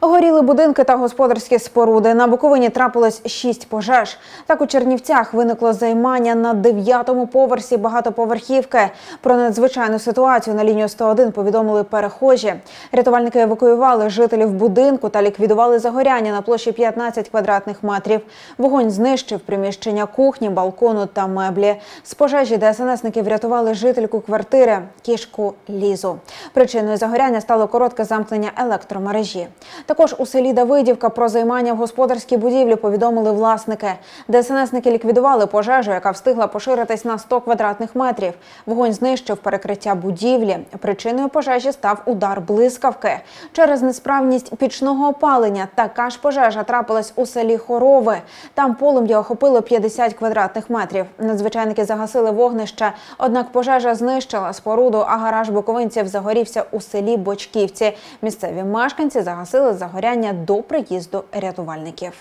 Горіли будинки та господарські споруди. На Буковині трапилось шість пожеж. Так у Чернівцях виникло займання на дев'ятому поверсі багатоповерхівки. Про надзвичайну ситуацію на лінію 101 повідомили перехожі. Рятувальники евакуювали жителів будинку та ліквідували загоряння на площі 15 квадратних метрів. Вогонь знищив приміщення кухні, балкону та меблі. З пожежі ДСНСники врятували жительку квартири кішку Лізу. Причиною загоряння стало коротке замкнення електромережі. Також у селі Давидівка про займання в господарській будівлі повідомили власники. ДСНСники ліквідували пожежу, яка встигла поширитись на 100 квадратних метрів. Вогонь знищив перекриття будівлі. Причиною пожежі став удар блискавки. Через несправність пічного опалення така ж пожежа трапилась у селі Хорови. Там полум'я охопило 50 квадратних метрів. Надзвичайники загасили вогнище, однак пожежа знищила споруду, а гараж буковинців загорівся у селі Бочківці. Місцеві мешканці загасили загоряння до приїзду рятувальників.